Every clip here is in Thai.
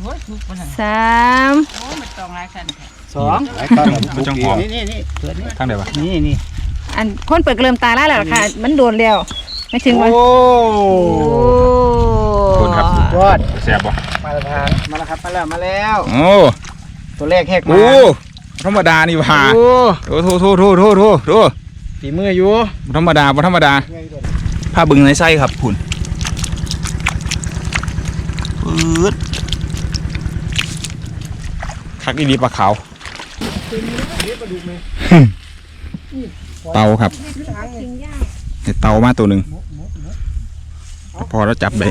โอ้ยทุกคนน่ะสามโอ้ยมันต้องหลายขั้นแท้สองหลายต้นแล้วมันจังหอมนี่นี่นี่เพื่อนนี่ทางไหนวะนี่นี่อันคนเปิดก็เริ่มตายแล้วแหละค่ะ มันโดนแล้วไม่ถึงวันโอ้โอ้คนครับยอดแซ่บบ่มาแล้วครับมาแล้วครับมาแล้วมาแล้วโอ้ตัวแรกแหกมาโอ้ธรรมดานี่ว่าโอ้โอ้โถโถโถโถโถโถฝีมืออยู่บ่ธรรมดาบ่ธรรมดาผ้าบึงในไส้ครับคุณปืด คักดีๆปลาขาวเตาครับเห็ดเตามาตัวหนึ่งพอแล้วจับได้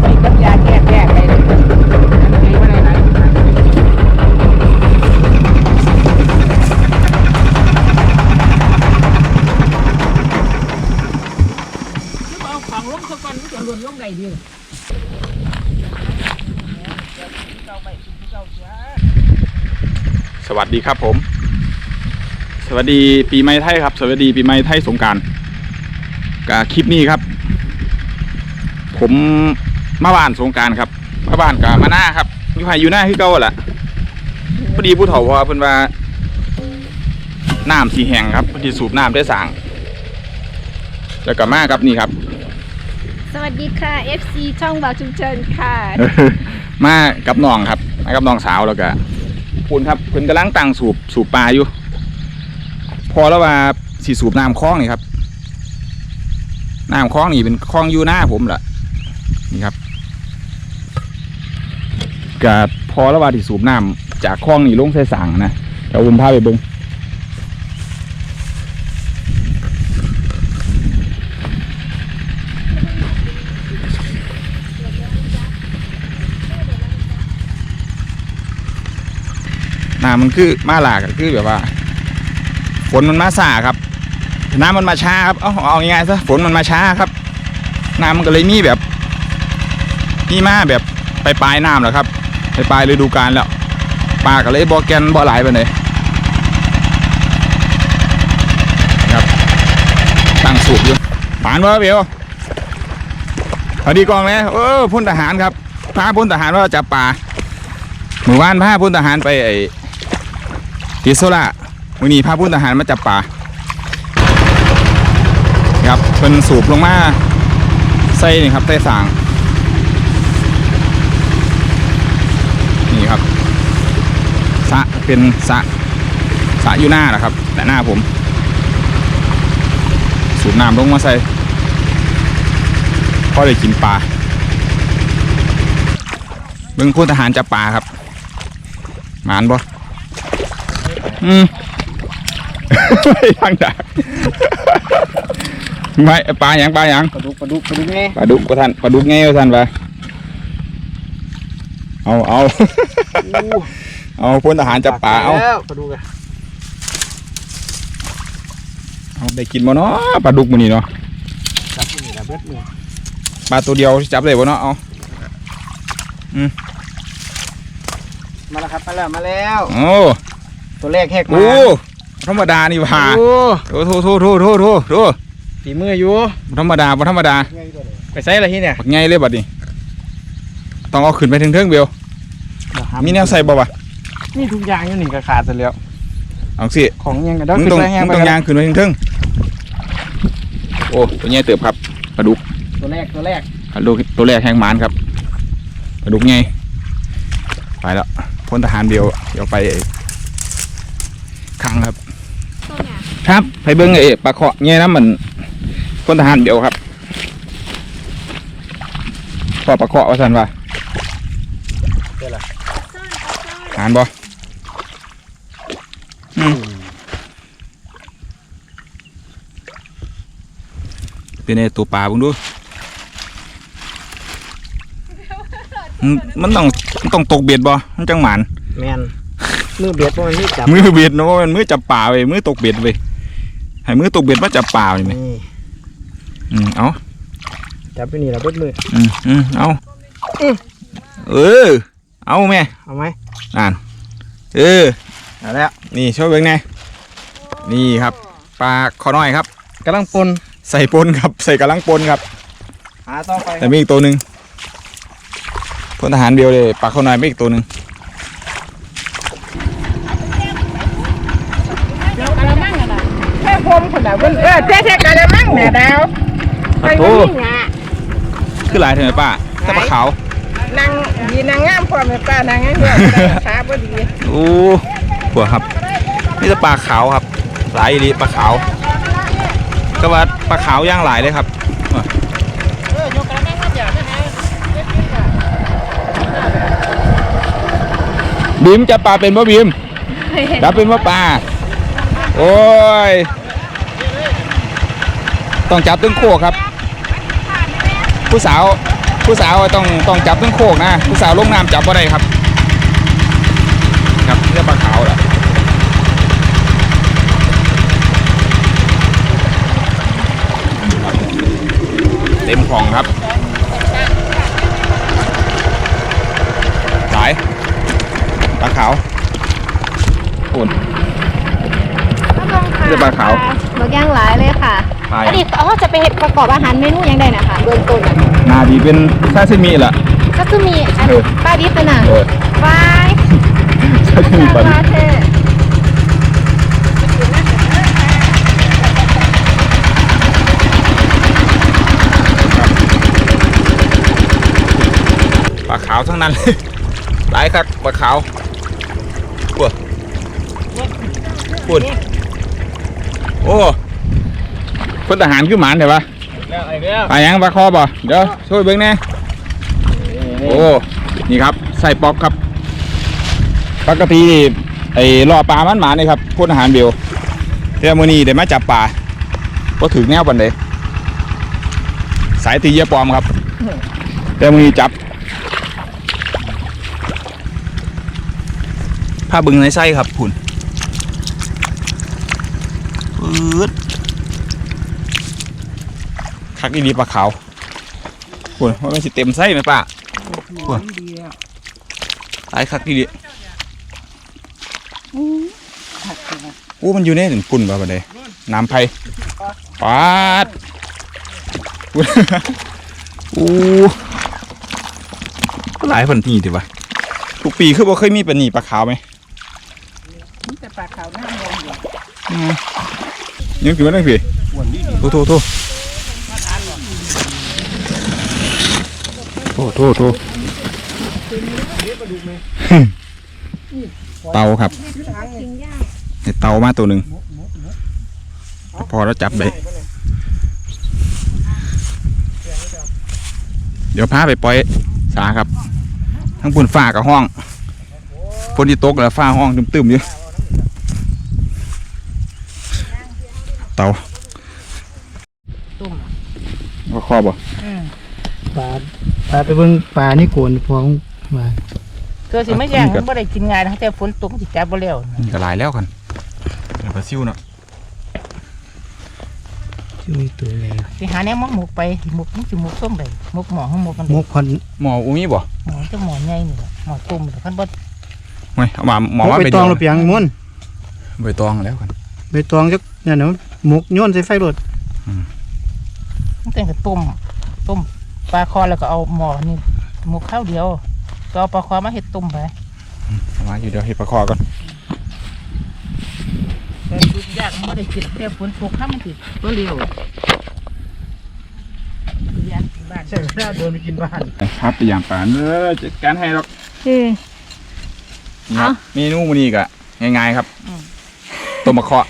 ใส่กับยาแก้แพ้ไปเลยอันนี้ว่าอะไรนะเอาของลงซะก่อนมันจะหล่นลงได้ดี สวัสดีครับผม สวัสดีปีใหม่ไทยครับ สวัสดีปีใหม่ไทยสงกรารกับคลิปนี้ครับ ผมมาบ้านสงกรารครับมาบ้านกับมาหน้าครับอยู่ไห้อยู่หน้าคือเก่าแหละพอดีผู้เฒ่าว่าเพิ่นว่าน้ำสีแห้งครับพอดีสูบน้ำได้สางแล้วก็มาครับนี่ครับ สวัสดีค่ะ FC ช่องบ่าวชุมเชิญค่ะ มากับน้องครับมากับน้องสาวแล้วก็ คุณครับเพิ่นกำลังตั้งสูบสูบปลาอยู่ พอแล้วว่าสีสูบน้ำคลองนี่ครับน้ำคลองนี่เป็นคลองอยู่หน้าผมแหละนี่ครับกับพอแล้วว่าที่สูบน้ำจากคลองนี่ลงใส่สังนะเดี๋ยวผมพาไปเบิ้ง น้ำมันคือมาหลากคือแบบว่า ฝนมันมาสาครับ น้ำมันมาช้าครับเอาเอาง่ายๆซะฝนมันมาช้าครับ น้ำมันก็เลยมีแบบมีมาแบบไปปลายน้ำแล้วครับ ไปปลายฤดูกาลแล้วปลาก็เลยบ่อแกนบ่อไหลไปเลยครับตั้งสูบอยู่ปานว่าเบลสวัสดีกองเลยเออพลทหารครับพาพลทหารว่าจับปลาหมู่บ้านพาพลทหารไปไอ ติโซล่าวันนี้พาพลทหารมาจับปลาครับเพิ่นสูบลงมาใส่นี่ครับใส่สาง นี่ครับสะเป็นสะสะอยู่หน้านะครับ แต่หน้าผม สูบน้ำลงมาใส่พอได้กินปลาเบิ่งพลทหารจับปลาครับ หมานบ่ อืมทางดักไม่ปลาหยังปลาหยังปลาดุกปลาดุกปลาดุกไงปลาดุกประทันปลาดุกไงประทันปะเอาเอาเอาพลทหารจับปลาเอาแล้วปลาดุกอะเอาได้กินบ่เนาะปลาดุกมื้อนี้เนาะจับที่นี่ละเบิดมือปลาตัวเดียวจับได้บ่เนาะเอามาแล้วครับมาแล้วมาแล้วโอ้ ตัวแรกแหกมาโอ้ธรรมดานี่ว่าโอ้โอ้โถโถโถโถโถโถฝีมืออยู่บ่ธรรมดาบ่ธรรมดาไปใส่อะไรที่เนี่ยบักใหญ่เลยบัดนี้ต้องเอาขึ้นไปถึงเทิงๆเบลมีแนวใส่บ่วะนี่ทุกอย่างอยู่นี่ก็ขาดเสร็จแล้วเอาสิของยังกันเดี๋ยวมึงขึ้นต้องไปยังมึงไปต้องกันยางขึ้นไปถึงเทิงโอ้ตัวใหญ่เติบครับปลาดุกตัวแรกตัวแรกปลาดุกตัวแรกแห้งหมานครับปลาดุกไงไปแล้วพลทหารเดียวเดี๋ยวไป ไอ้คังครับครับไปเบิ้งไอ้ปลาเคาะไงนะมันพลทหารเดียวครับพ่อประเคาะว่าสันว่าเจ้าล่ะหานบ่อืมเป็นไงตัวปลาเบุ้งดูอืมมันต้องมันต้องตกเบ็ดบ่มันจังหมันแมน มือเบียดเพราะมันไม่จับมือเบ็ดเนาะมันมือจับปลาเว้ยมือตกเบ็ดเว้ยให้มือตกเบ็ดมาจับปลานี่ไหมนี่อืมเอาจับไปนี่ละเบิดมืออืมอืมเอาเออเอาแม่เอาไหมอ่านเออเอาแล้วนี่ช่วยเบิ่งไงนี่ครับปลาขอน้อยครับกำลังปนใส่ปนครับ ใส่กระลังปนครับหาต่อไปแต่มีอีกตัวหนึ่งพลทหารเดียวเลยปลาขอน้อยไม่อีกตัวหนึ่ง เดี๋ยวกะละมังอะนะแค่พร มคนละเพิ่นเออแท้แท้กะละมังแม่ดาวไปโอ้นี่งะคือหลายเถอะป้าถ้าปลาขาว นางดีนางงามพร้อมแม่ป้านางงามเหี่ยวขาบ่ดีโอ้หัวครับ นี่จะปลาขาวครับ หลายอีหลีปลาขาวก็ว่าปลาขาวย่างหลายเลยครับเออยกกะละมังมาจากนะฮะบีมจะปลาเป็นป่ะบีมจับเป็นป่ะปลา โอ้ย ต้องจับตึ้งโคกครับ ผู้สาวผู้สาวต้องต้องจับตึ้งโคกนะ ผู้สาวลงน้ำจับบ่ได้ครับ ครับนี่จะปลาขาวแหละเต็มของครับหลายปลาขาวอุ่นเรียกปลาขาว บักย่างหลายเลยค่ะ ปลาอันนี้เขาจะไปเห็ดประกอบอาหารเมนูหยังได้นะคะเบื้องต้นอะนาดีเป็นซาซิมิแหละก็คือมีอันเออปลาดิบเป็นอะเออวายซาซิมิปลาดิบเท่ปลาขาวทั้งนั้นเลยหลายครับปลาขาวปวดปวดโอ้ พลทหารคือหมานเดี๋ยวปะแล้วไอ้แล้วปลายังปลาคอบ่เดี๋ยวช่วยเบิ้งแน่โอ้นี่ครับใส่ปอกครับปกตินี่ไอ้ล่อปลามันหมานี่ครับพลทหารเบลเดี๋ยวมื้อนี้ได้มาจับปลาก็ถึงแนวปันเดสายตีเหยยปลอมครับเดี๋ยวมื้อนี้จับผ้าบึงในไส้ครับคุณปืด คักอีดีปลาขาวคุณว่ามันสิเต็มไส้ไหมป้าคุณตายคักอีดีอู้มันอยู่ในถึงกุ่นป่ะบัดเดยน้ำไผ่ปาดอุ๊ยอู้ก็หลายพันทีดีวะทุกปีคือบ่เคยมีปลาหนีปลาขาวไหมมีแต่ปลาขาวหน้ามองอยู่ยังกี่วันนั่งพี่โทษโทษโทษ โทษโทษโทษเตาครับเห็ดเตามาตัวหนึ่งพอแล้วจับได้เดี๋ยวพาไปปล่อยสาครับ ทั้งปุ่นฝ้ากับห้องฝนที่ตกแล้วฝ้าห้องตึมๆอยู่เตาตุ่มว่าครอบบ่อืมปลา ปลาไปเบิ่งปลานี่โกนพวงมาเกิดสิไม่แย่งมันบ่ได้กินง่ายนะแต่ฝนตกมันสิจับบ่แล้วนี่ก็หลายแล้วกันเดี๋ยวปลาซิวเนาะชื่อมีตัวไงสิหาแนวหมกหมกไปสิหมกมันสิหมกส้มได้หมกหมอห้องหมกกันมเด้กพันหมออุ้มีบ่หมอจะหมอใหญ่นี่แหละหมอตุ่มแต่คันบ่เฮ้ยเอามาหมอมกว่าใบไปตองเดีหรือเปียงม้วนใบตองแล้วกันใบตองจักเนี่ยเนาะมกโย้อนใส่ไฟรถมันแต่งแต่ต้มต้ม ปลาคอแล้วก็เอาหมอนี่หมกข้าวเดียว ก็เอาปลาคอมาเฮ็ดต้มไปเอามาอยู่เดี๋ยวเห็ดปลาคอก่อนแต่ทุกอย่างมันบ่ได้กินแต่ฝนตกถ้ามันสิบ่เร็วอยากกินบ้านใช่เวลาโดนไปกินบ้านครับไปอย่างป่านเออจัดการให้หรอกเออนี่ครับเมนูมื้อนี้ก็ง่ายๆครับต้มปลาเคาะ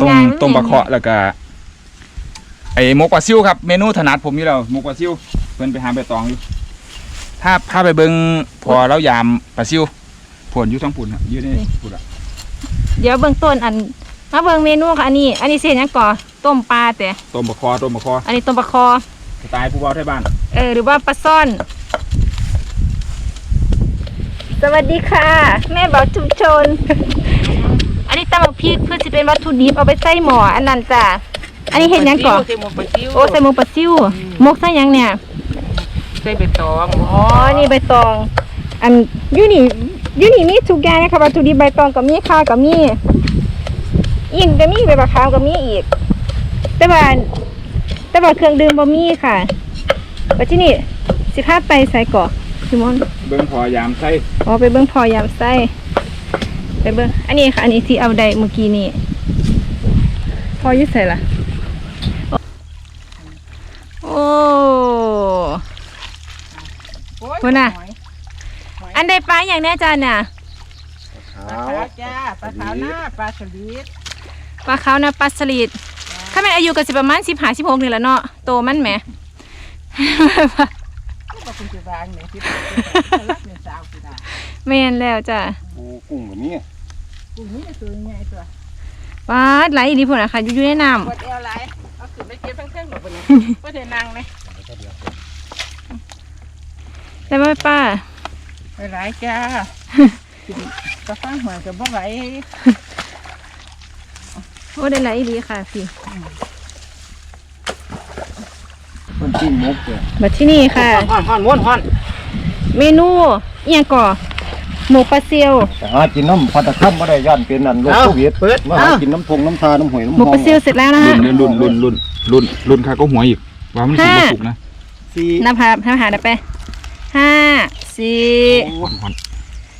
ต้มง่ายๆต้มปลาเคาะแล้วก็ ไอ้หมกปลาซิวครับเมนูถนัดผมอยู่แล้วหมกปลาซิวเพิ่นไปหาใบตองอยู่ถ้าพาไปเบิ่งพอแล้วยามปลาซิวผลอยู่ทั้งปุ่นครับอยู่ในปุ่นอะเดี๋ยวเบื้องต้นอันมาเบิ่งเมนูค่ะอันนี้ อันนี้เสียหยังก่อต้มปลาแต่ต้มบะคอต้มบะคออันนี้ต้มปลาคอสไตล์ผู้เฒ่าไทยบ้านเออหรือว่าปลาซ่อน สวัสดีค่ะ แม่บอกชุมชน อันนี้ตำบักพริกเพื่อจะเป็นวัตถุดิบเอาไปใส่หม้ออันนั้นจ้ะ อันนี้เห็นยังก่อใส่หมวกปลาซิวโอ้ใส่หมูปลาซิวหมกใส่หยังเนี่ย ใส่ใบตองอ๋อ นี่ใบตอง อันอยูนี่อยูนี่มีทุกอย่างนะคะวัตถุดิบใบตองกับมีข้าวกับมีอินก็มีใบมะขามกับมีอีก แต่ว่าแต่ว่าเครื่องดื่มบ่มีค่ะปัจจุนี่สิพาไปใส่ก่อซิมอน เบิ่งพอยามใส่อ๋อไปเบิ้งพอยามไส้ไปเบิ้งอันนี้ค่ะ อันนี้ที่เอาได้เมื่อกี้นี่ พออยึดใส่ละ โอ้พุ่นน่ะ อันใดปลาอย่างแน่จานน่ะปลาขาวจ้าปลาขาวหน้าปลาสลิดปลาขาวนะปลาสลิดถ้าแม่นอายุก็สิประมาณสิบห้าสิบหกนี่แหละเนาะ โตมันแหมก็คุณจะวางเนี่ยที่รักเนี่ยสาวสิได้แม่นแล้วจ้ะปูกุ้งแบบนี้กูนี่ตัวใหญ่ตัวปลาไหลอีนี่พุ่นน่ะค่ะอยู่อยู่ในน้ปวดเอวไหลเอา ขึ้นไปเก็บทั้งเครื่องหมดเลยก็ได้นั่งเลยำแต่ว่าป้าไปไหลจ้าก็ฟังหัวกับบ่ไหลโอ้ได้ไหลอีดีค่ะพี่มันปิ้งมกเลยบัดที่นี่ค่ะฮ้อนฮ้อนม้วนฮ้อนเมนูเอียงก่อ หมูปลาเซียว แต่หากินน้ำพัตตะค่ำไม่ได้ย่านเป็นอันโรคโควิดเปิด มาหากินน้ำพงน้ำทาน้ำหอยน้ำหมูหอปลามเซียวเสร็จแล้วนะฮะรุ่นรุ่นรุ่นรุ่นรุ่นรุ่นค่ะก็หัวอีกว่ามันสุกห้าบ่สุกนะสี่นับหานับหาได้ไปห้าสี่หอนหอน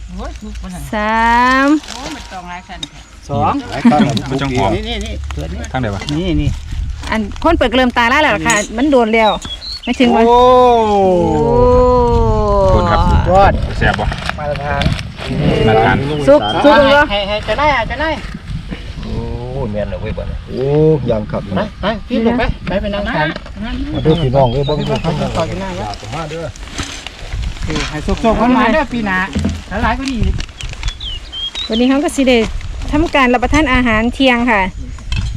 โอ้ยทุกคนสามโอ้ยมันต้องหลายขั้นสองหลายครั้งแล้วมันจังหอมนี่นี่นี่เปิดนี่ทางไหนวะนี่นี่อันคนเปิดเริ่มตายแล้วแหละค่ะ มันโดนแล้วไม่ถึงโอ้วันโอ้ คนครับ ยอดแซ่บบ่ มาตรฐานมาตรฐานซุกซุกเหรอให้ให้จะได้อะจะได้โอ้แม่นเลยเว้ยบ่เนี่ยโอ้ยังขับไปไปพี่ลงไปไปไปนั่งทานมาดูพี่น้องเอ้ยบ่มีต่บ่อทำต่อจะนั่งแล้วมาเด้อให้สุกๆมันมาเด้อปีหน้าหลายก็ดีวันนี้เขาก็สิได้ทำการรับประทานอาหารเที่ยงค่ะ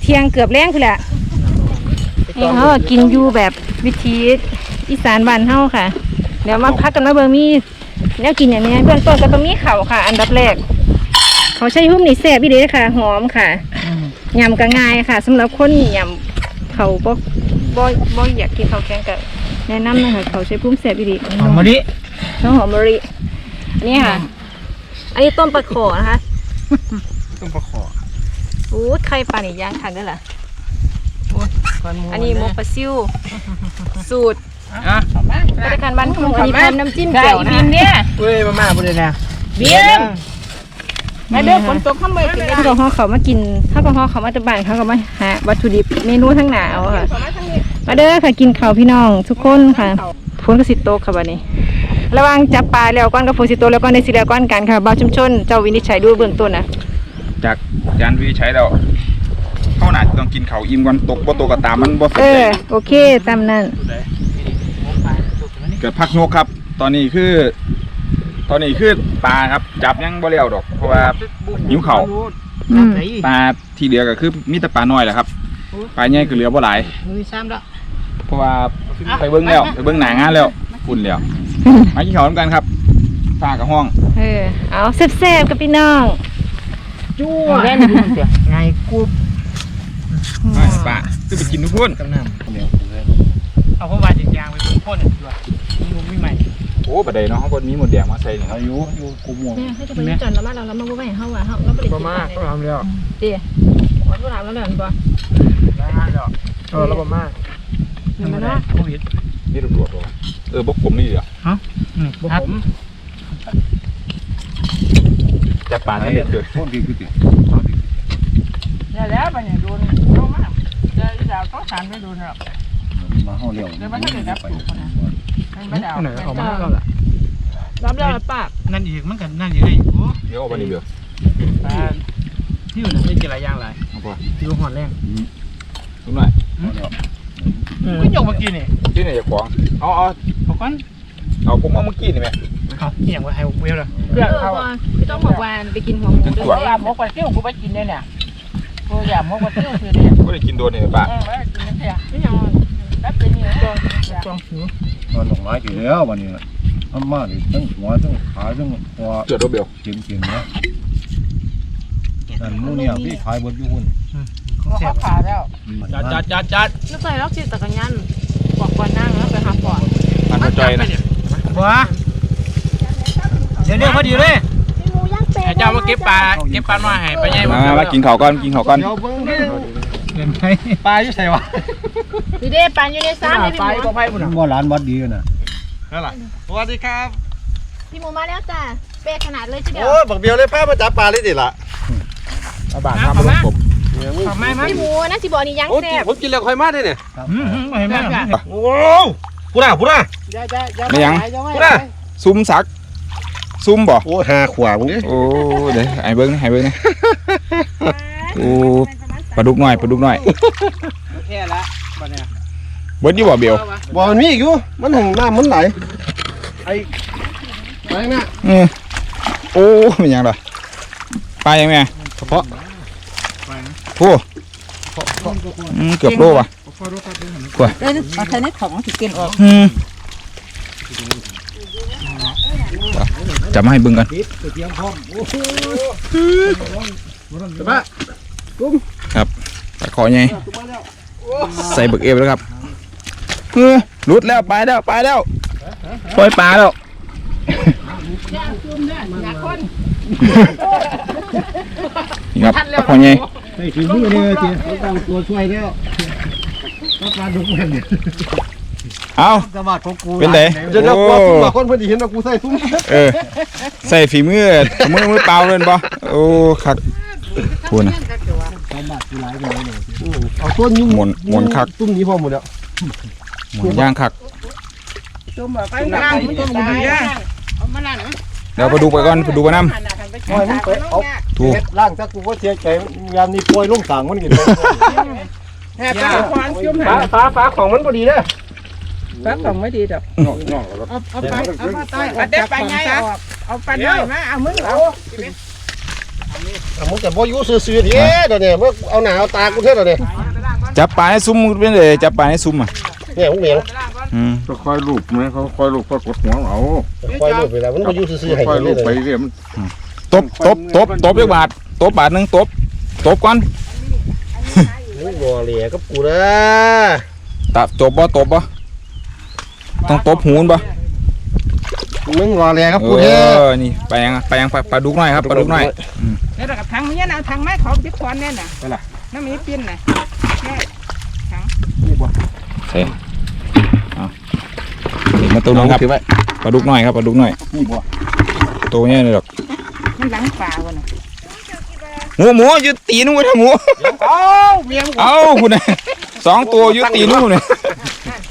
เที่ยงเกือบแรงคือแหละนี่เขาก็กินอยู่แบบวิถีอีสานบ้านเฮาค่ะ เดี๋ยวมาพักกันมาเบิ่งมี แนวกินอย่างนี้เบื้องต้นก็ต้องมีข้าวค่ะ อันดับแรก เขาใช้หุ้มนี่แซ่บอีเด้ค่ะ หอมค่ะยำก็ง่ายค่ะสำหรับคนยำเขาบ่บ่บ่อยากกินข้าวแกงก็แนะนำนะคะเขาใช้พุ่มแซ่บอีเด้หอมมะลิน้องหอมมะลิอันนี้ค่ะ อันนี้ต้มปลาโขนะคะต้องประขออู้ไข่ปลานี่ย่างทานได้เหรอก่อนหมูอันนี้หมกปลาซิวสูตร อะเอามาบริการบ้านทุ่งอันนี้พร้อมน้ำจิ้มใช่แจ่วอีนะบิมเนี่ยเว้ยมามาบ่ได้นะบิมมาเด้อฝนตกข้ามไปกินถ้ากับห่อเขามากินถ้ากับห่อเขามาจากบ้านเขาก็มาหาวัตถุดิบเมนูทั้งหนาวค่ะ มาเด้อค่ะกินข้าวพี่น้องทุกคนค่ะฝนก็สิโตกค่ะวันนี้ ระหวังจับปลาแล้วก้อนกับฝนสิโตกแล้วก้อนในสิแล้วก้อนกันค่ะบ่าวชุมชนเจ้าวินิจฉัยดูเบื้องต้นนะจากยานวิใช้แล้วเข้าหนาต้องกินข้าวอิ่มก่อนตกบ่ตกก็ตามมันบ่สนเอใจอโอเคตามนั้น เกิดพักนกครับ ตอนนี้คือ ตอนนี้คือปลาครับ จับยังบ่เลี้ยวดอก เพราะว่า หิวข้าวอืม ปลาที่เหลือก็คือมีแต่ปลาน้อยแหละครับปลาใหญ่ก็เหลือบ่หลาย มือซ้ำแล้ว เพราะว่าไปเบิ้งแล้วไปเบิ้งหนางานแล้วอุ่นแล้วมากินข้าวน้ำกันครับฝากกับห้องเออ เอาแซ่บๆกับพี่น้องจู่แน่นดีมันเสียไงกูไปป้าคือไปกินทุกคนกำน้ำเอาเข้ามาจริงยางไปเป็นพ่นดีกว่า มีมีใหม่โอ้บัดใดเนาะเขาบนมีหมดแดงมาใส่นี่ครับอายุอยู่กูม่วงเนี่ยให้จะไปจอดแล้วมาเราแล้วมาบ่ไปเฮาอะเฮาเราบ่ได้บ่มากก็ทำแล้วดิขอโทษถามแล้วแหละบ่ได้แล้วเออแล้วบ่มากเห็นไหมเนาะโควิดนี่ตำรวจบอกเออบกผมนี่เหรออืมบ่ผมจับปลานั่นเด็ดเกิดพ่นดีคือติแล้วแล้วไปเนี่ยโดนเข้ามาเจอดาวต้องสารไม่โดนหรอกมาเฮาเลี้ยวไม่ดาวไหนออกมาแล้วล่ะรับแล้วป้านั่นอีกมันก็นั่นอีกได้อยู่เดี๋ยวเอาไปนี่เดี๋ยวปลาที่อยู่น่ะได้กินหลายอย่างหลายเอาไปที่ว่าหอนแรงลุกหน่อยเลี้ยวก็ยกเมื่อกี้นี่ที่ไหนจะขวางเอาเอาเอาก่อนเอาผมเอาเมื่อกี้นี่ไหมเอาเหี่ยงไว้ให้เวลเลยเอเพื่ออเขาว่าพี่ต้องบอกว่าไปกินหัวหมูเป็นด้ตัววยยามหมกปลาเที่ยวกูไปกินเนี่ยเนี่ยกูยามหมกปลาเที่ยวคือเนี่ยก็ได้กินโดนนี่ป่ะเออไปกินนั่นเถอะไม่ยัง แป๊บเป็นนี่ตัวกองผิวมันดอกไม้กี่แล้ววันนี้มันมาดิทั้งหัวทั้งขาทั้งหัวเกิดรถเบลกินกินนะนั่นมูเนี่ยพี่ขายบนยุคนเขาขาแล้วจัดจัดจัดจัดนึกใส่ล็อกชิดตะกันยันบอกก่อนนั่งแล้วไปหาปอดอันกระจอยนะบัวเดี๋ยวเดี๋ยวพอดีเลยไอ้เจ้ามาเก็บปลาเก็บปลาหน่อยให้ไปใหญ่มามากินข้าวก่อนกินข้าวก่อน เดี๋ยวเบิ่งดิเล่นไปปลาอยู่ใส่วะดีเด้ปันอยู่ในซ้ำเลยพี่ปลาหมูก็ไพ่บุญบ่ร้านวัดดีนะนั่นแหละสวัสดีครับ พี่หมูมาแล้วจ้ะเป๊ะขนาดเลยทีเดียวโอ้ยบักเบียวเลยพามาจับปลาเลยดิล่ะเอาบาทครับมาลงผมขอไม้มาพี่หมูนะสิบอกนี่ยังโอ้แซ่บผมกินแล้วค่อยมาได้เนี่ยอืมไม่เห็นไหมโอ้พูดนะพูดนะอย่าอย่าอย่าไม่ยังอย่าพูดนะซุ่มสักซุ่มบ่โอ้หาขวางดิโอ้เดี๋ยวไอ้เบิ้งไอ้เบิ้งนะโอ้ ปลาดุกหน่อยปลาดุกหน่อยแค่ละบัดเนี่ยเบิ้งอยู่บ่เบลบ่มันมีอีกอยู่มันถึงน้ำมันไหลไอ้ไปนะเออโอ้เป็นหยังล่ะปลายังไงเฉพาะโอ้อืมเกือบโลว่ะเอ้ยเอาใส่ในของสิกินออกอืมจับมาให้เบิ่งกันครับปลา คอใหญ่ใส่เบึกเอฟแล้วครับเออหลุดแล้วไปแล้วไปแล้วปล่อยปลาแล้วนี่ครับปลาคอใหญ่ไอ้ถึงมือเนี่ยจีเขาตั้งตัวช่วยแล้วก็ปลาดุกแม่นเนี่ยเอาสบาดของกูเป็นไงเดี๋ยวเดี๋ยวโอ้ว่าคุณว่าคนเพิ่นสิเห็นว่ากูใส่ซุ้มเออใส่ฝีมือมือมือเปล่าเลยบ่โอ้คักพูดนะส บาดกูหลายไปเลยเอาต้นยุ่งหมุนหมุนคัก ตุ้มนี้พอหมดแล้วหมุนย่างคัก จุ่มแบบไปล้างมันก็มันดีนะเอามาล้างเดี๋ยวไปดูไปก่อนไปดูไปน้โอ้ยมันไปเอาำถูกล่างจักกูก็เสียใจยามนี้ปล่อยลงสั่งมันกินแค่ปลาคอนจุ่มฟ้าฟ้าฟ้าของมันบ่ดีเด้อปลาของไม่ดีดอกเอาเอาไปเอามาใต้เอาได้ปลาใหญ่ออกเอาไปลาน้อยมาเอามือเอา อะมึงก็บ่อยู่ซื่อๆดิเดี๋ยวนี้มึงเอาหน้าเอาตากูเท่าเดี๋ยวนี้จับปลาให้ซุ้มเป็นเลยจับปลาให้ซุ้มอะเนี่ยมึงเหมียงอืมก็ค่อยลูบไหมเขาค่อยลูบก็กดหัวเอาปล่อยลูกไปแล้วมันบ่อยู่ซื่อๆให้ค่อยเลลูยบไปเรื่อยมันตบตบตบตบด้วยบาทตบบาทหนึงตบตบก่อนมึงบ่เหลียกับกูเด้อตับตบบ่ตบบ่ต้องตบหูนบ่ มึงรอเหลียกับเอกูเด้ออนี่ไปยังไปยังปลาปลาดุกหน่อยครับปลาดุกหน่อยแล้วกับทางนี้นะทางไม้ของพิคอนเนี่ยน่ะน้ำมีปิ้นน่ะใช่เอาเห็นมาตัวหนึงครับปลาดุกหน่อยครับปลาดุกหน่อยตัวเนี้ยเลยหรอกมันหลังป่าวน่ะหมูหมูอยืดตีนไว้ทำหมูเอาเมียงเอาคุณน่ะสองตัวอยืดตีนนู่นเลย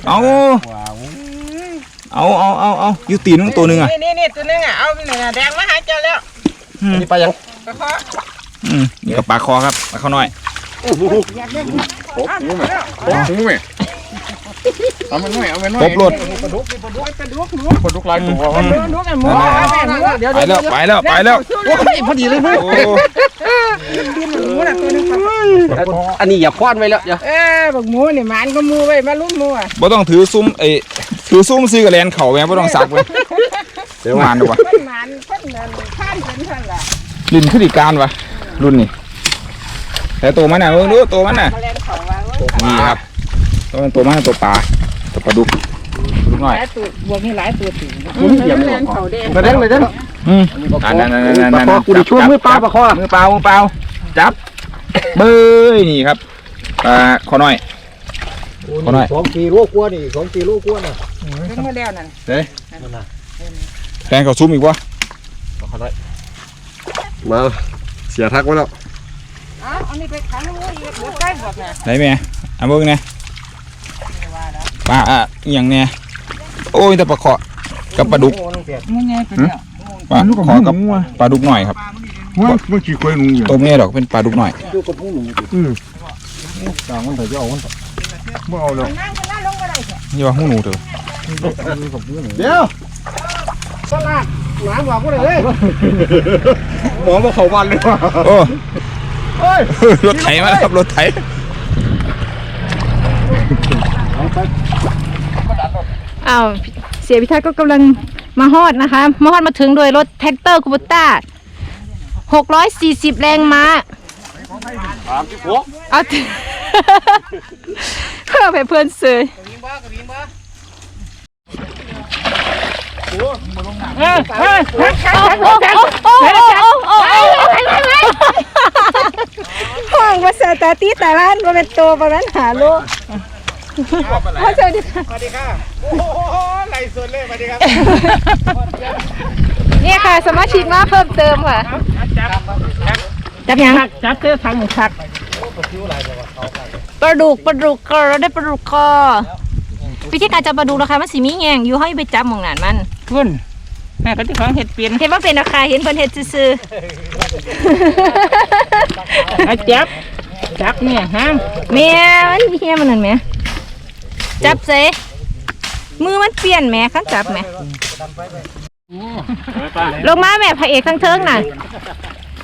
เอา เอาเอาเอาเอาอยืดตีนนู่นตัวหนึ่งอะนี่นี่นี่ตัวนึงอะเอาเนี่ยแดงมาหาเจ้าแล้วนี่ไปยังปลาคออืมนี่กับปลาคอครับปลาคอน้อยอยากเล่นโอ้หูแม่โอ้หูแม่ เอามันหน่อยเอามันหน่อยปบรถปลาดุกหนูปลาดุกลายตัวปลาดุกหนูกันหมูเดี๋ยวไปแล้วไปแล้วไปแล้วโอ้ยพอดีเลยมึงโอ้บินหมูน่ะตัวนึงอันนี้อย่าคว้านไว้แล้วอย่าเอ้บักหมูนี่มันก็มูไว้มาลุ้นมูอะบ่ต้องถือซุ้มเอ้ยถือซุ้มซื้อกับแลนเข่าแม่บ่ต้องซักไว้เดี๋ยวมานดูวะคนมันคนเงินข้านเป็นท่านล่ะลิ้นพฤติการวะรุ่นนี้แต่ตัวมันน่ะเบิ่งดูตัวมันน่ะมาเล่นของวางไว้นี่ครับ ตัวมันตัวมันตัวปลาตัวปลาดุกดุกหน่อยหลายตัวบวกนี่หลายตัวถึงมึงเหยียบเล่นเขาเด้ไปเด้งไปเด้งอืมอ่านั่นนั่นนั่นนั่นปลาคอกูดิช่วยมือปลาปลาคอมือเปล่ามือเปล่าจับเบ้ยนี่ครับปลาคอน้อยขอหน่อยสองกิโลกว่านี่สองกิโลกว่าน่ะถึงมาแล้วนั่นแทงเขาซุ้มอีกวะมาเสียทักไว้แล้วอ๋ออันนี้ไปขังงูอีกหัวใกล้บวกน่ะไหนแม่เอาเบิ่งเนี่ยป ลาอะอหย่างเนี่ยโอ้ยแต่ปลาคอกับปลาดุกงูไงไปแล้วปลาคอกับปลาดุกหน่อยครับว่าเมื่อกี้คุยหนูอยู่ตัวนี้ดอกเป็นปลาดุกหน่อยอยู่กับผู้หนูอืมต่างมันเถอะจะเอามันบ่เอาเลยนี่ว่าหูหนูเถอะเดี๋ยวสลัดน้ำบอกกูเลยเฮ้ยหมอมาเขาวันเลยว่ะโอ้รถไถมาแล้วครับรถไถ อ้าวเสียพิทักษ์ก็กำลังมาฮอดนะคะ มาฮอดมาถึงโดยรถแท็กเตอร์คูบูต้า640 แรงม้าเอาเพื่อไปเพื่อนเสยห้องภาษาตาตีตาล้านมาเป็นตัวประมาณหาโล พ่อเจ้าดิค่ะ สวัสดีค่ะ โอ้โหไหลสดเลยสวัสดีครับเนี่ยค่ะ สมาชิกมาเพิ่มเติมค่ะ จับยังจับเสื้อทางคักปลาดุกปลาดุกก็เราได้ปลาดุกคอวิธีการจับปลาดุกนะคะมันสีมีแงงอยู่ให้ไปจับหมองนั้นมันขึ้นแม่ก็ที่ของเห็ดเปลี่ยนเห็นว่าเป็นราคาเห็นเพิ่นเฮ็ดซื่อไอ้จับจับเนี่ยฮะๆแม่มันเฮียมันนั่นแหม จับเสมือมันเปลี่ยนแหม่คันจับแหม่ลงมาแม่พระเอกทั้งเทิงน่ะ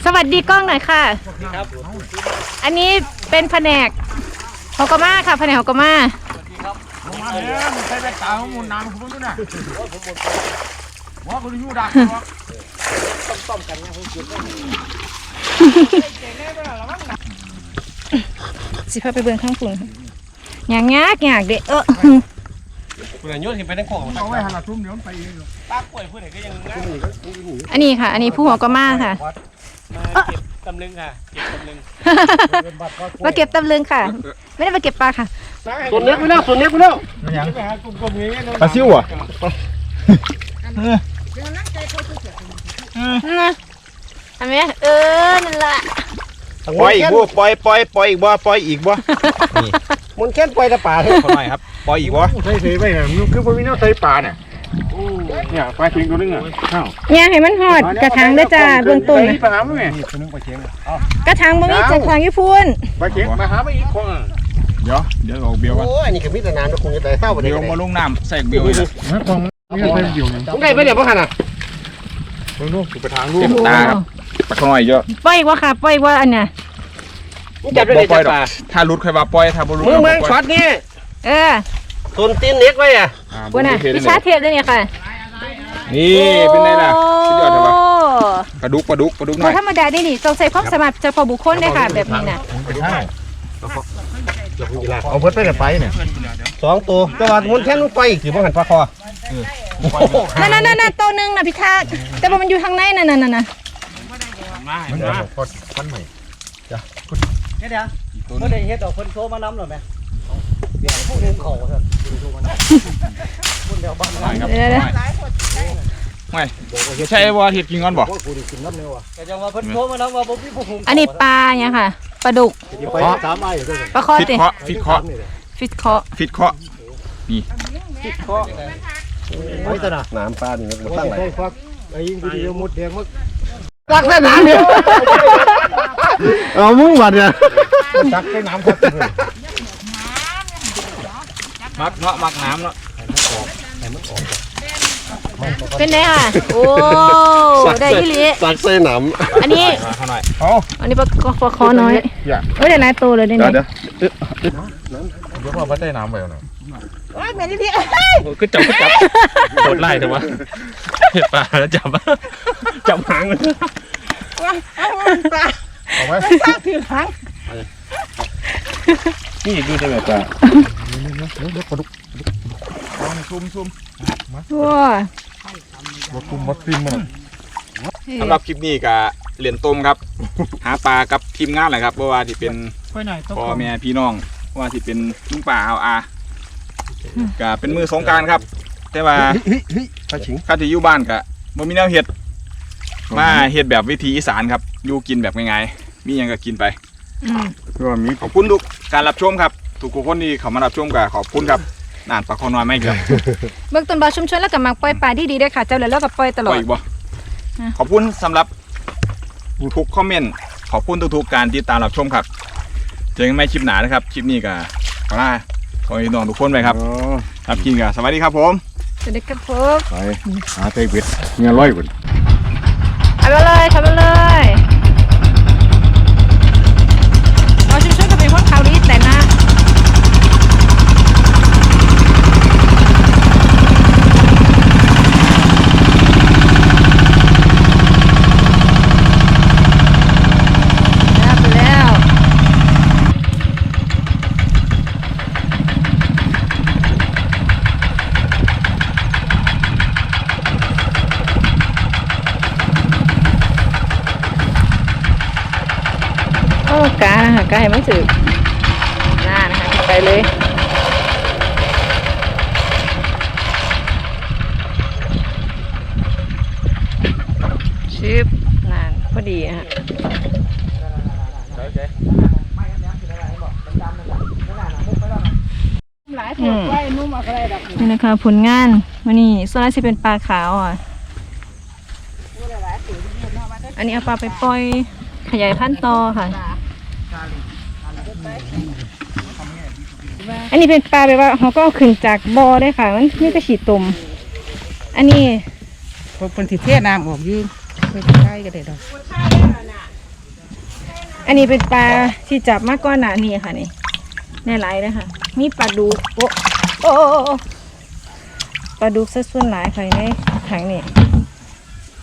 สวัสดีกล้องหน่อยค่ะ อันนี้เป็นแผนกฮอกามาค่ะแผนกฮอกามาใช้แว่นตาของมูลน้ำคุณดูนะว่าคุณยูดักสิพาไปเบิ่งข้างฝุ่น ยากยากยากเด้เออคุณอายุถึงไปทั้งของเอาไว้หันละทุ่มเดี๋ยวมันไปเองตาป่วยเพื่อนก็ยังง่ายอันนี้ค่ะ อันนี้ผู้หัวกะมาค่ะ มาเก็บตำลึงค่ะ เก็บตำลึงมาเก็บตำลึงค่ะ ไม่ได้มาเก็บปลาค่ะ ส่วนเล็กไปแล้วส่วนเล็กไปแล้วมันยังไปหากลุ่มๆอย่างเงี้ยปลาซิวอะนะทำไหมเออ นั่นแหละ ปล่อยอีกบ่ปล่อยปล่อยปล่อยอีกบ่ปล่อยอีกบ่มันแค่นปล่อยตะป่าเลยขอหน่อยครับปล่อยอีกบ่ใส่เสไปเนี่ยมันคือพวกนี้เนาะใส่ปลาเนี่ยเนี่ยปลาเข็งตัวนึงอะข้าวเนี่ยให้มันหอดกระถางด้วยจ้าเบื้องต้นใส่น่ะปลาหาไหมกระถางบ่มีกระถางญี่ปุ่นปลาเข็งมาหาไม่อีกคนเดี๋ยวเดี๋ยวออกเบียวกันโอ้ยนี่ก็มีแต่น้ำนะคงจะได้เข้าไปเบีได้ยวมาลงน้ำใส่เบียวเลยนะนี่ใส่เดี่ยวนึงผมได้ไปเดี๋ยวพ่อหันอะเบิ่งดูสุกระถางดูเต็มตาครับ ปลาขอหน่อยเยอะปล่อยอีกว่าค่ะปล่อยอีกว่าอันน่ะจับได้บ่เลยปล่จัอยบดอกป่าถ้ารุดค่อยว่าปล่อยถ้าบ่รุดมือก็มืบ่อปล่ช็ออยตนี่เออส่วนตีนเล็กไว้อะอ่าพวกน่ะบ่มีวิเห็ชานเทพเลยเนี่ยค่ะนี่เป็นไงล่ะสุดยอดเลยว่ะโปลาดุกปลาดุกปลาดุกหน่บ่อยธรรมดาได้นี่ต้องใส่ความสามารถเฉพาะบุคคลเลยค่ะ แบบนี้น่ะเอาเพิ่นไปแต่ไปเนี่ยสองตัวแต่ว่ามันแค่ลงไปอีกสิพ่อหันปลาคอนั่นนั่นนั่นตัวหนึงน่ะพี่ทักแต่ว่ามันอยู่ทางในนั่นน่ะนั่นน่ะ มันมาฟันใหม่เดี๋ยวเดี๋ยวเมื่อได้เฮ็ดเอาคนโทรมาน้ำหรอแม่เดี๋ยวพวกนึงเขาท่านเดี๋ยวๆไม่ใช่ว่าเห็ดกินก่อนบ่แต่จังว่าเพิ่นโทรมาน้ำว่าบ่มีผู้คุมอันนี้ปลาเนี่ยค่ะปลาดุกไปสามไอ้ด้วยปลาคอฟิตติเคาะฟิตเคาะฟิตเคาะฟิตเคาะนี่ไม่ตนะน้ำปลานี่มันตั้งไหนไอ้ยิงกูดีมุดแดงมึก รักแค่น้ำเนี่ยเอามึงวัดเนี่ยจักใส่น้ำครับมักเนาะมักน้ำเนาะเป็นไงค่ะ โอ้ ได้ยี่หลีสักใส่น้อันนี้มาเขาหน่อยอันนี้ปลาปลาคอน้อยอย่าเอ้ยเดี๋ยวหลายตัวเลยเดี๋ยวเดี๋ยวนี้เดี๋ยวเดี๋ยวพ่อไปใส่น้ำไปเอาหน่อยก็จับก็จับโดดไล่แต่ว่าเห็ดปลาแล้วจับ จับหางมันเอาไว้นี่ดูได้แบบจ้าซุ่มซุ่มว้าบ่คุมบ่ซิมมันสำหรับคลิปนี้ก็เหรียญต้มครับ หาปลากับทีมงานแหละครับเพราะว่าที่เป็นไปหน่อยตกพ่อแม่พี่น้องว่าที่เป็นลุงป่าเอาอาก็เป็นมือสงกรารครับ แต่ว่าำปลาฉิงข้าที่อยู่บ้านก็บ่มีแนวเฮ็ด มาเฮ็ดแบบวิถีอีสานครับอยู่กินแบบง่ายๆมีหยังก็กินไปอืมคือว่ามีขอบคุณทุกการรับชมครับทุกคนที่เข้ามารับชมก็ขอบคุณครับนานปลาคอน้อยไม่ครับเบื้องต้นบ่าวชุมชนแล้วก็มักปล่อยปลาที่ดีด้วยค่ะ เจ้าเลยแล้วก็ปล่อยตลปอล่อยดอีกบ่อะขอบคุณสำหรับทุกคอมเมนต์ขอบคุณทุกๆการติดตามรับชมครับ เจอกันใหม่คลิปหน้านะครับคลิปนี้ก็ขอลาขอให้น้องทุกคนไปครับอ๋อครับกินกันสวัสดีครับผมสวัสดีครับผมไปหาไทยเบ็ดเงี้ยร้อยคน ทำเลยทำไปเลยเราชุมชนก็เป็นคนเขาดีแต่นะ แล้วไปแล้ว โอ้ กานะคะกาให้ไม่ถึงหน้านะคะไปเลยชิปนานพอดีฮะอืมนี่นะคะผลงานวันนี้ส่วนแรกจะเป็นปลาขาวอะ อันนี้เอาปลาไปปล่อยขยายพันธุ์ต่อค่ะ อันนี้เป็นปลาแบบว่าเขาก็เอาขึ้นจากบ่อได้ค่ะ มันนี่ก็ฉีดตุ่มอันนี้พวกคนที่เทน้ำออกอยืนไปใช้ก็ได้ดอกอันนี้เป็นปลาที่จับมาก้อนหนานี่ค่ะนี่แน่หลายเลยค่ะ มีปลาดุกโอ้โอ้โอ้โอ้ปลาดุกซะส่วนหลายค่ะในถังนี่